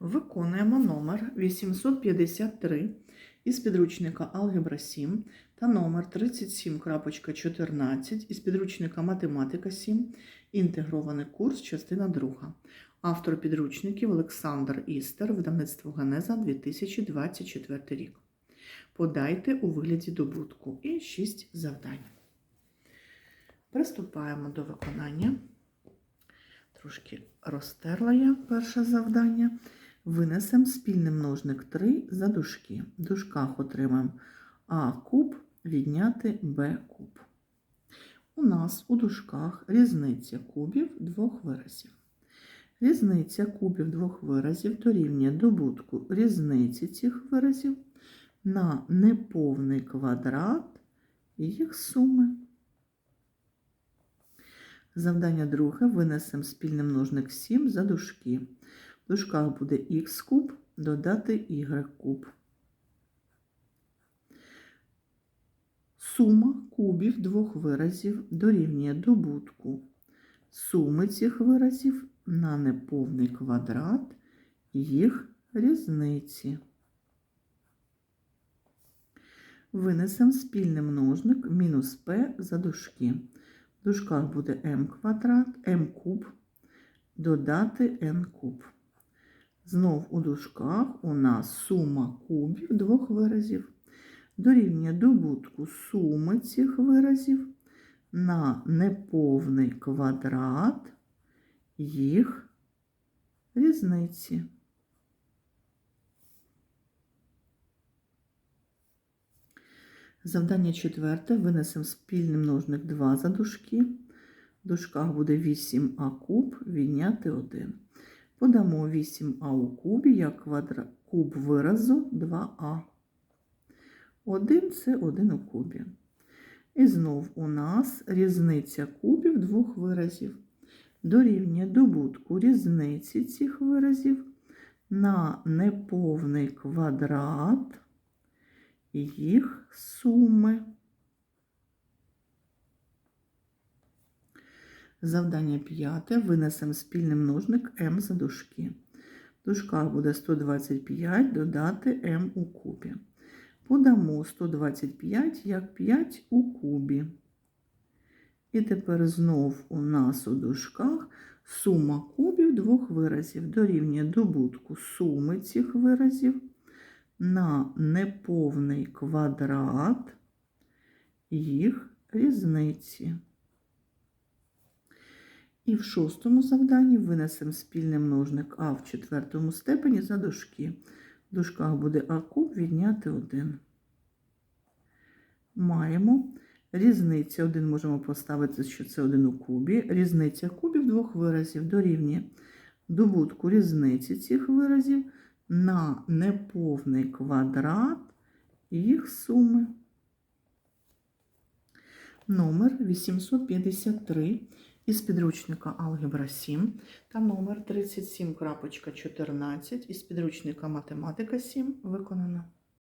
Виконуємо номер 853 із підручника Алгебра 7 та номер 37.14 із підручника Математика 7. Інтегрований курс, частина 2. Автор підручників Олександр Істер, видавництво Генеза 2024 рік. Подайте у вигляді добутку і 6 завдань. Приступаємо до виконання. Трошки розтерла я перше завдання. Винесемо спільний множник 3 за дужки. В дужках отримаємо А куб відняти Б куб. У нас у дужках різниця кубів двох виразів. Різниця кубів двох виразів дорівнює добутку різниці цих виразів на неповний квадрат їх суми. Завдання друге. Винесемо спільний множник 7 за дужки. В дужках буде х куб додати y куб. Сума кубів двох виразів дорівнює добутку суми цих виразів на неповний квадрат їх різниці. Винесемо спільний множник мінус p за дужки. В дужках буде m квадрат, m куб, додати n куб. Знов у дужках у нас сума кубів двох виразів дорівнює добутку суми цих виразів на неповний квадрат їх різниці. Завдання четверте. Винесемо спільний множник 2 за дужки. В дужках буде 8а куб відняти 1. Подамо 8а у кубі як квадра... куб виразу 2а. 1 це 1 у кубі. І знов у нас різниця кубів двох виразів. Дорівнює добутку різниці цих виразів на неповний квадрат їх суми. Завдання п'яте. Винесемо спільний множник m за дужки. В дужках буде 125 додати m у кубі. Подамо 125 як 5 у кубі. І тепер знов у нас у дужках сума кубів двох виразів дорівнює добутку суми цих виразів на неповний квадрат їх різниці. І в шостому завданні винесемо спільний множник А в четвертому степені за дужки. В дужках буде А куб відняти 1. Маємо різниця. Один можемо поставити, що це 1 у кубі. Різниця кубів двох виразів дорівнює добутку різниці цих виразів на неповний квадрат їх суми. Номер 853 із підручника Алгебра 7 та номер 37.14 із підручника Математика 7 виконано.